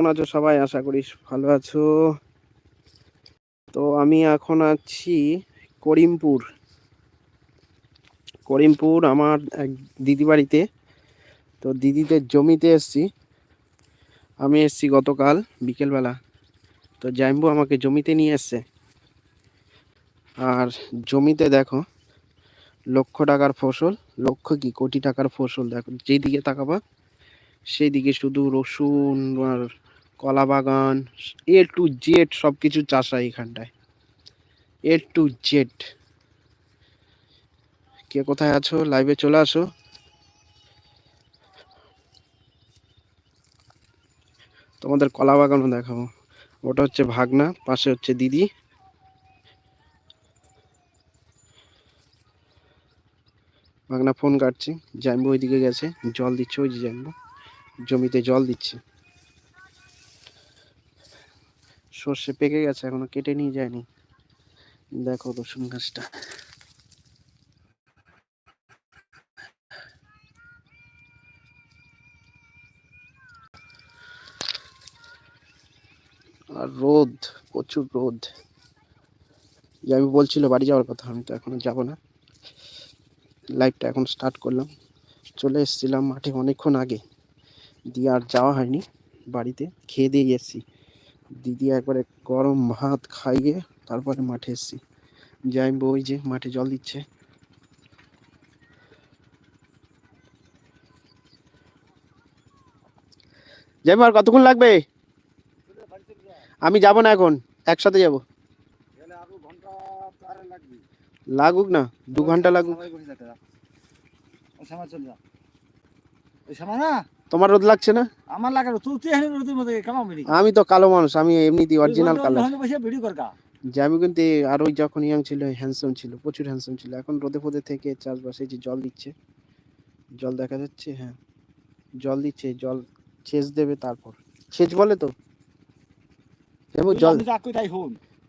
কেমন আছো সবাই? আশা করি ভালো আছো। তো আমি এখন আছি করিমপুর। করিমপুর আমার এক দিদি বাড়িতে। তো দিদিদের জমিতে এসছি। আমি এসছি গতকাল বিকেলবেলা। তো জাইম্বু আমাকে জমিতে নিয়ে এসছে। আর জমিতে দেখো, লক্ষ টাকার ফসল, লক্ষ কি কোটি টাকার ফসল দেখো। যেই দিকে তাকাবা সেই দিকে শুধু রসুন আর কলা বাগান এ টু জেড সব কিছু চাষ হয় এখানটায়। এ টু জেড কে কোথায় আছো? লাইভে চলে আসো। তোমাদের কলা বাগানও দেখাবো। ওটা হচ্ছে ভাগনা, পাশে হচ্ছে দিদি। ভাগনা ফোন কাটছে জাম্বু ওইদিকে গেছে, জল দিচ্ছে ওই যে জাম্বু জমিতে জল দিচ্ছে। সর্ষে পেকে গেছে, এখনও কেটে নিয়ে যায়নি। দেখো রসুন গাছটা। আর রোদ, প্রচুর রোদ। যে আমি বলছিল বাড়ি যাওয়ার কথা, আমি তো এখনও যাব না। লাইভটা এখন স্টার্ট করলাম। চলে এসেছিলাম মাঠে অনেকক্ষণ আগে। দিয়ে আর যাওয়া হয়নি, বাড়িতে। খেয়ে দিয়ে এসেছি। দিদি একবারে গরম ভাত খাইয়ে তারপরে মাঠে এসেছি। যাই বই যে মাঠে জল দিচ্ছে। যাই আর কতক্ষণ লাগবে? আমি যাব না এখন, একসাথে যাব। লাগুক না, দু ঘণ্টা লাগুক। তোমার রোদ লাগছে না? আমার লাগে তুই রোদের মধ্যে কেমন আমি তো কালো মানুষ আমি এমনিতেই অরিজিনাল বসে ভিডিও কর কা জামি কিন্তু আর ওই যখন ইয়াং ছিল হ্যান্ডসাম ছিল প্রচুর হ্যান্ডসাম ছিল। এখন রোদে ফোদে থেকে চাষবাসে যে জল দিচ্ছে জল দেখা যাচ্ছে হ্যাঁ। জল দিচ্ছে জল সেচ দেবে তারপর। সেচ বলে তো? যেমন জল আমি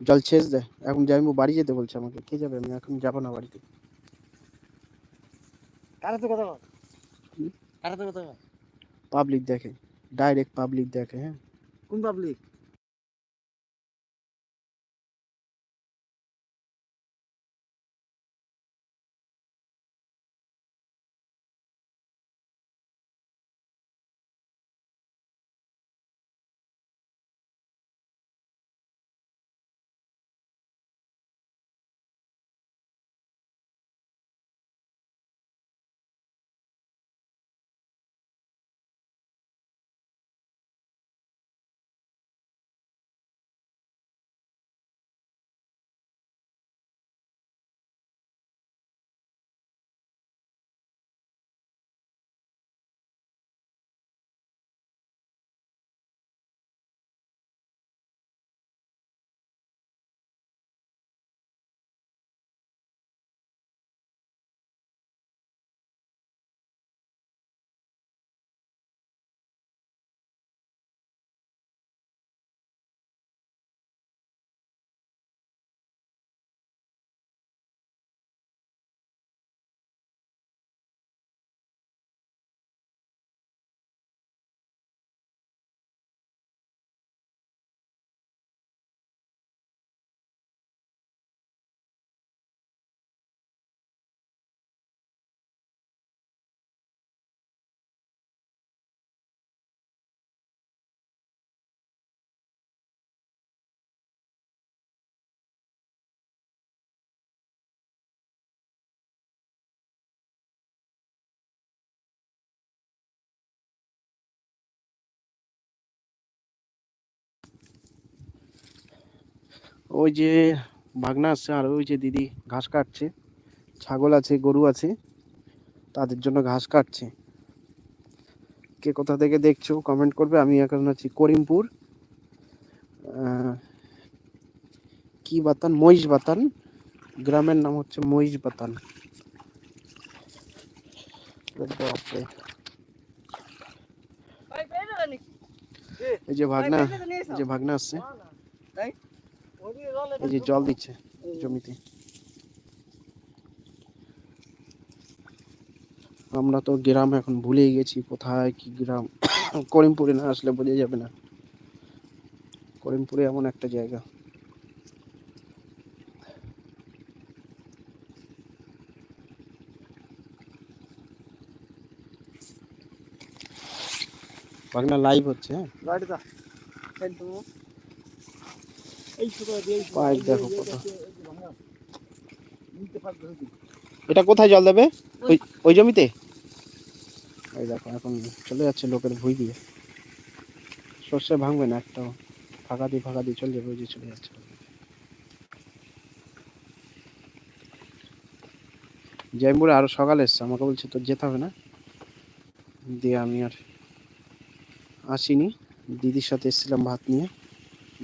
জল সেচ দেয় এখন জামিবু বাড়ি যেতে বলছে আমাকে কে যাবে? আমি এখন যাব না বাড়িতে। কারে তো কথা? কারে তো কথা পাবলিক দেখে ডাইরেক্ট পাবলিক দেখে হ্যাঁ কোন পাবলিক ওই যে ভাগনা আসছে আর ওই যে দিদি ঘাস কাটছে, ছাগল আছে, গরু আছে, তাদের জন্য ঘাস কাটছে। কে কোথা থেকে দেখছ কমেন্ট করবে, আমি এখন আছি করিমপুর। কি বাতান? মহিষ বাতান। গ্রামের নাম হচ্ছে মহিষ বাতান। এই যে ভাগনা যে ভাগনা আসছে এই যে জল দিচ্ছে জমিতে। আমরা তো গ্রাম এখন ভুলেই গেছি, কোথায় কি গ্রাম? করিমপুরে না আসলে বোঝা যাবে না। করিমপুরে এমন একটা জায়গা। লাইভ হচ্ছে হ্যাঁ গাড়িটা একদম এই ছোট দিয়ে পাইপ দেখো কত। এটা কোথায় জল দেবে? ওই ওই জমিতে? এই দেখো এখন চলে যাচ্ছে লোকের ভুই দিয়ে। সর্ষে ভাঙবে না একটাও। ফাঁকা দিয়ে ফাঁকা দিয়ে চলে যাবে ওই যে চলে যাচ্ছে। জয়পুরে আরও সকালে এসছে আমাকে বলছে তোর যেতে হবে না? দিয়ে আমি আর আসিনি। দিদির সাথে এসেছিলাম ভাত নিয়ে।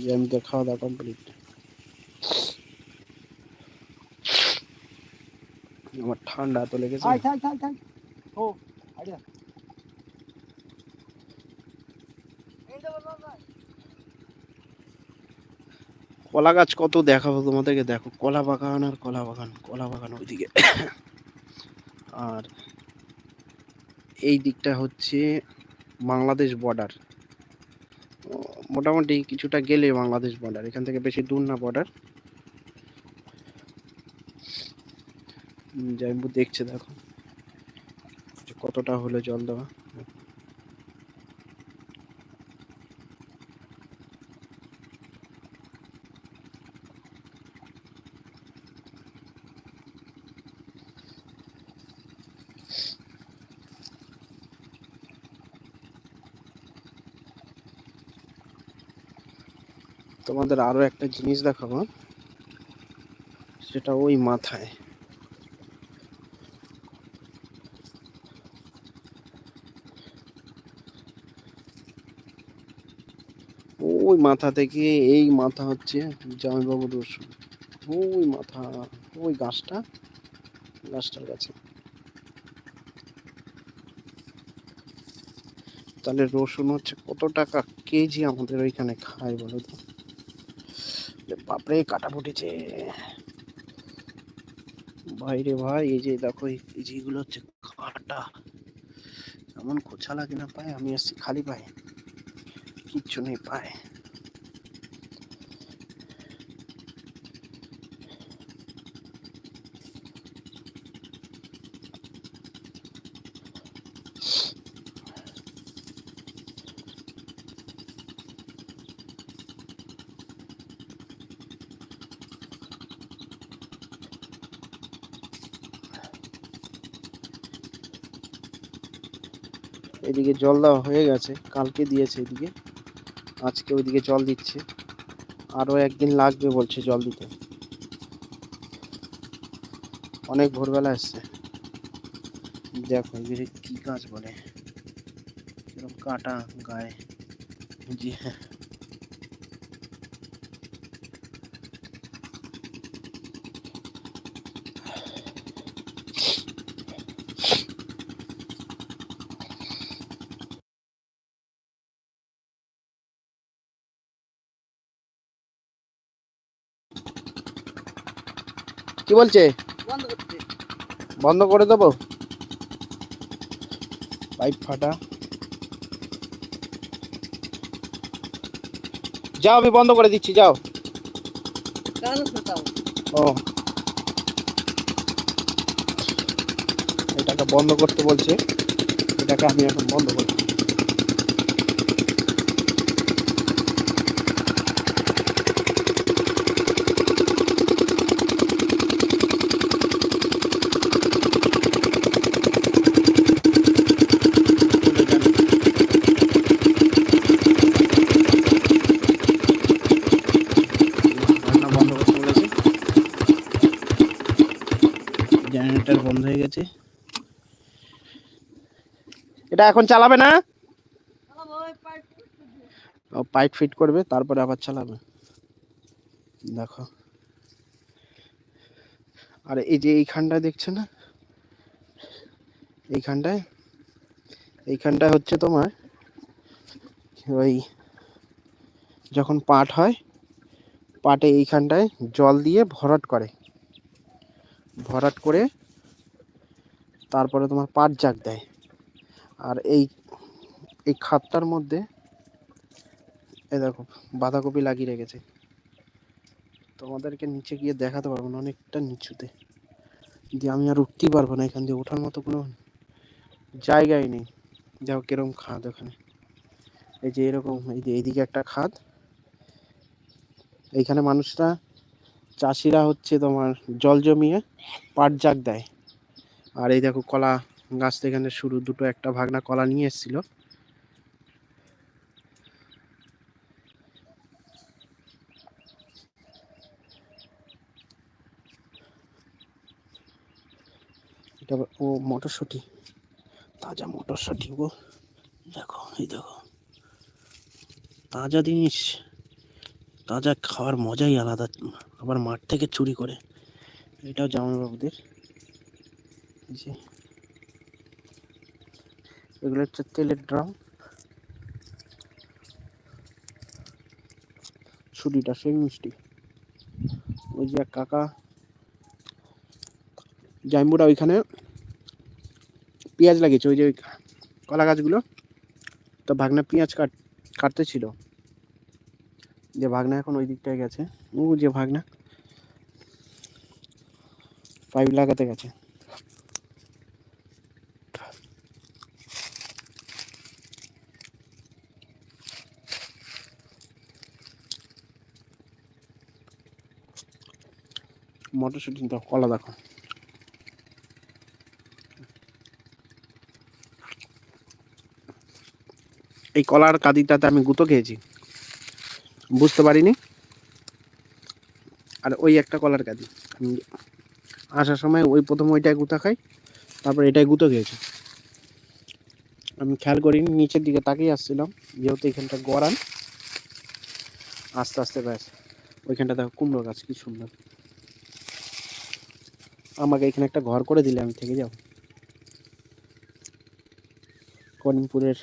জয়মিদের খাওয়া দাওয়া কমপ্লিট আমার ঠান্ডা তো লেগেছে। ও আইডিয়া কলা গাছ কত দেখাবো তোমাদেরকে? দেখো কলা বাগান আর কলা বাগান কলা বাগান ওইদিকে। আর এই দিকটা হচ্ছে বাংলাদেশ বর্ডার মোটামুটি কিছুটা গেলে বাংলাদেশ বর্ডার এখান থেকে বেশি দূর না বর্ডার জয়ম্বু দেখছে দেখো কতটা হলো জল দেওয়া। তোমাদের আরও একটা জিনিস দেখাবো। সেটা ওই মাথায়। ওই মাথা থেকে, এই মাথা হচ্ছে জামাইবাবুর রসুন। ওই মাথা, ওই গাছটা, গাছটার কাছে। তাহলে রসুন হচ্ছে কত টাকা কেজি আমাদের ওইখানে খায় বলো তো? বাপরে, কাটা ফুটেছে। বাইরে ভাই, এই যে দেখো, এই যেগুলো হচ্ছে কাটা। এমন খোঁচা লাগে না পায়, আমি আসছি খালি পায়। কিচ্ছু নেই পায়। এদিকে জল দেওয়া হয়ে গেছে, কালকে দিয়েছে এদিকে। আজকে ওইদিকে জল দিচ্ছে। আরও একদিন লাগবে বলছে জল দিতে। অনেক ভোরবেলা এসছে। দেখো এদিকে কী কাজ বলে। এরকম কাটা গায়ে। জি হ্যাঁ। বলছে? বন্ধ করে দেবো? পাইপ ফাটা। যাও আমি বন্ধ করে দিচ্ছি যাও। ও। এটাকে বন্ধ করতে বলছে। এটাকে আমি এখন বন্ধ করছি রান্না বন্ধ করতে বলেছে জেনারেটর বন্ধ হয়ে গেছে। এটা এখন চালাবে না? ও পাইপ ফিট করবে, তারপরে আবার চালাবে। দেখো। আর এই যে এইখানটায় দেখছ না? এইখানটায় এইখানটায় হচ্ছে তোমার ওই যখন পাট হয়, পাটে এইখানটায় জল দিয়ে ভরাট করে। ভরাট করে তারপরে তোমার পাট জাগ দেয়। আর এই এই খাতটার মধ্যে এই দেখো, বাঁধাকপি লাগিয়ে রেখেছে। তোমাদেরকে নিচে গিয়ে দেখাতে পারব না, অনেকটা নিচুতে। দিয়ে আমি আর উঠতেই পারব না এখান দিয়ে, ওঠার মতো কোনো জায়গাই নেই। দেখো কীরকম খাদ ওখানে। এই যে এরকম, এই যে এইদিকে একটা খাদ। এইখানে মানুষরা, চাষিরা হচ্ছে তোমার জল জমিয়ে পাট জাগ দেয়। আর এই দেখো কলা গাছ এখানে শুরু, দুটো একটা ভাগনা কলা নিয়ে এসেছিল। এটা ও মটরশুঁটি, তাজা মটরশুঁটি গো। দেখো, এই দেখো, তাজা জিনিস, তাজা খাওয়ার মজাই আলাদা, আবার মাঠ থেকে চুরি করে। এটাও জামাইবাবুদের। যে এগুলো হচ্ছে তেলের ড্রাম। ছুটিটা সেই মিষ্টি। ওই যে কাকা জাইম্বুরা ওইখানে। পেঁয়াজ লাগিয়েছে, ওই যে ওই কলা গাছগুলো। তো ভাগনা পেঁয়াজ কাট, কাটতে ছিল। যে ভাগনা এখন ওই দিকটায় গেছে। ও যে ভাগনা। পাইপ লাগাতে গেছে। মটরশুটি তো কলা দেখো। এই কলার কাদিটাতে আমি গুঁতো খেয়েছি। বুঝতে পারিনি? আর ওই একটা কলার কাদি। আসার সময় ওই প্রথম ওইটাই গুঁতা খাই, তারপর এটাই গুঁতো খেয়েছি। আমি খেয়াল করিনি, নিচের দিকে তাকিয়ে আসছিলাম, যেহেতু এখানটা গড়ান। আস্তে আস্তে ব্যাস ওইখানটা দেখো কুমড়ো গাছ, কি সুন্দর। আমাকে এখানে একটা ঘর করে দিলে, আমি থেকে যাব। করিমপুরের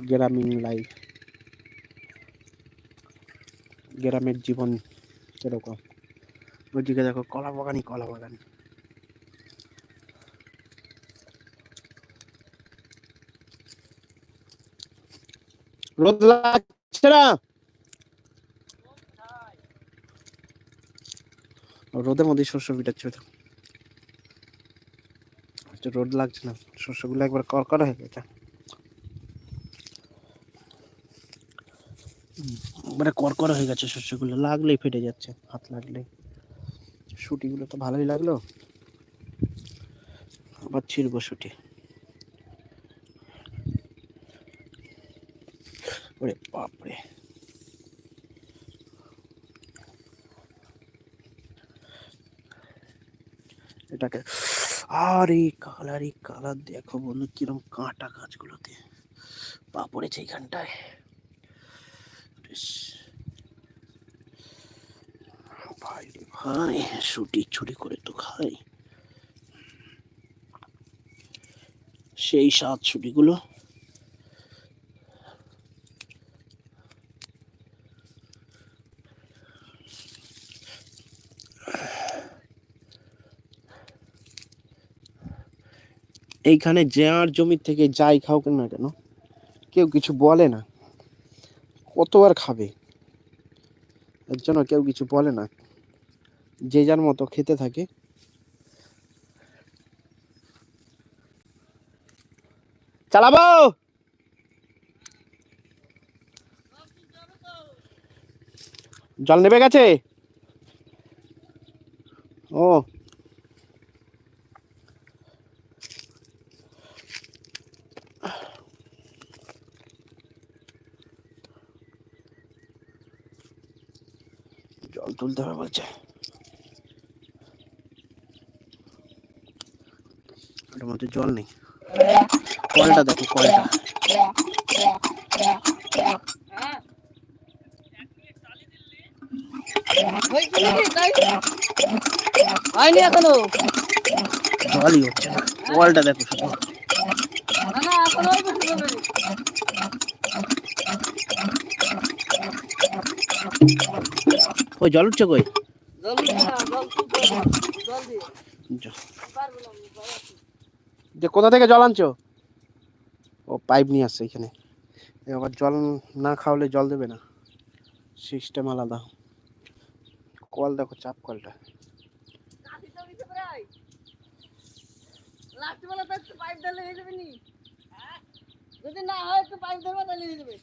গ্রামীণ লাইফ গ্রামের জীবন কীরকম ওইদিকে দেখো, কলা বাগানই কলা বাগান। রোদ লাগছে না? রোদের মধ্যে শস্য একটু রোদ লাগছে না শস্যগুলো একবার করকরা হয়ে গেছে। মানে করকরা হয়ে গেছে শস্যগুলো, লাগলেই ফেটে যাচ্ছে, হাত লাগলেই। শুটিগুলো তো ভালোই লাগল। আবার ছিড়বো শুটি। ওরে বাপরে। এটাকে আর এই কালার এই কালার দেখো বন্ধু কিরম কাঁটা গাছগুলোতে পা পড়েছে এইখানটায়। বেশ। ভাই ভাই, ছুটি ছুটি করে তো খাই। সেই সাত ছুটিগুলো এইখানে যার জমির থেকে যাই খাও না কেন, কেউ কিছু বলে না। কতবার খাবে? এর জন্য কেউ কিছু বলে না। যে যার মতো খেতে থাকে। চালাবো! জল নেবে গেছে? ও। জল তুলতে হবে বলছে। ওটার মধ্যে জল নেই। কলটা দেখো কলটা। হয়নি এখনও। জলই হচ্ছে না। কলটা দেখো শুধু। না না এখনও ওই জল উঠছে কই। যে। কোথা থেকে জল আনছো? ও পাইপ নিয়ে আসছে এখানে। আবার জল না খাওয়ালে জল দেবে না। সিস্টেম আলাদা। কল দেখো চাপ কলটা। তো তো হয়ে? যদি না হয় একটু পাইপ ধরবে তাহলে হয়ে যাবে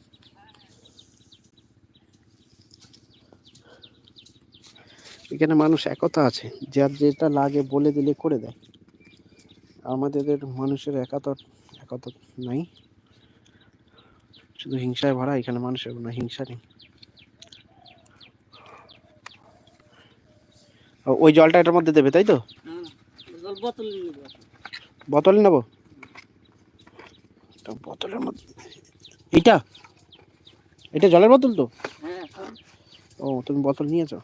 এখানে মানুষ একতা আছে। যার যেটা লাগে বলে দিলে করে দেয়। আমাদের মানুষের একাত একতা নাই। শুধু হিংসায় ভরা এখানে মানুষের কোনো হিংসা নেই। ওই জলটা এটার মধ্যে দেবে তাই তো? হ্যাঁ বোতল নেব? বোতলের মধ্যে এইটা? এটা জলের বোতল তো? হ্যাঁ। ও তুমি বোতল নিয়েছো?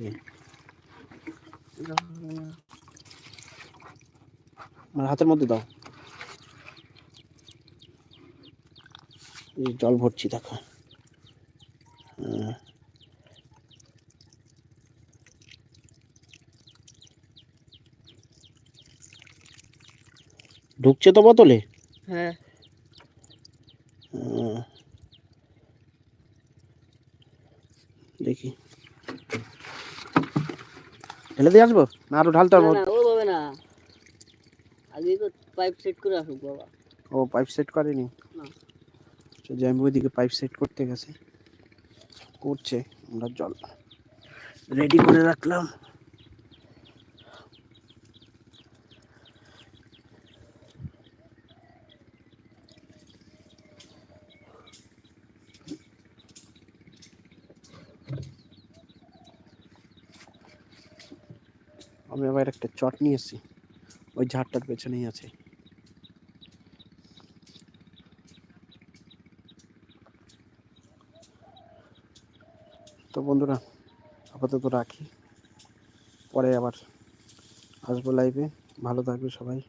আরে। আমার হাতের মধ্যে দাও জল ভরছি দেখো। ঢুকছে তো বোতলে হ্যাঁ দেখি ঢেলে দিয়ে আসব? না আরও ঢালতে হবে। না ও হবে না। আগে তো পাইপ সেট করে আসুক বাবা। ও পাইপ সেট করেনি? না। তো জ্যাম্বু ওইদিকে পাইপ সেট করতে গেছে। করছে আমরা জল রেডি করে রাখলাম। আমি আবার একটা চট এসেছি। ওই ঝাড়টার পেছনেই আছে। তো বন্ধুরা, আপাতত রাখি। পরে আবার আসব লাইভে ভালো থাকবে সবাই।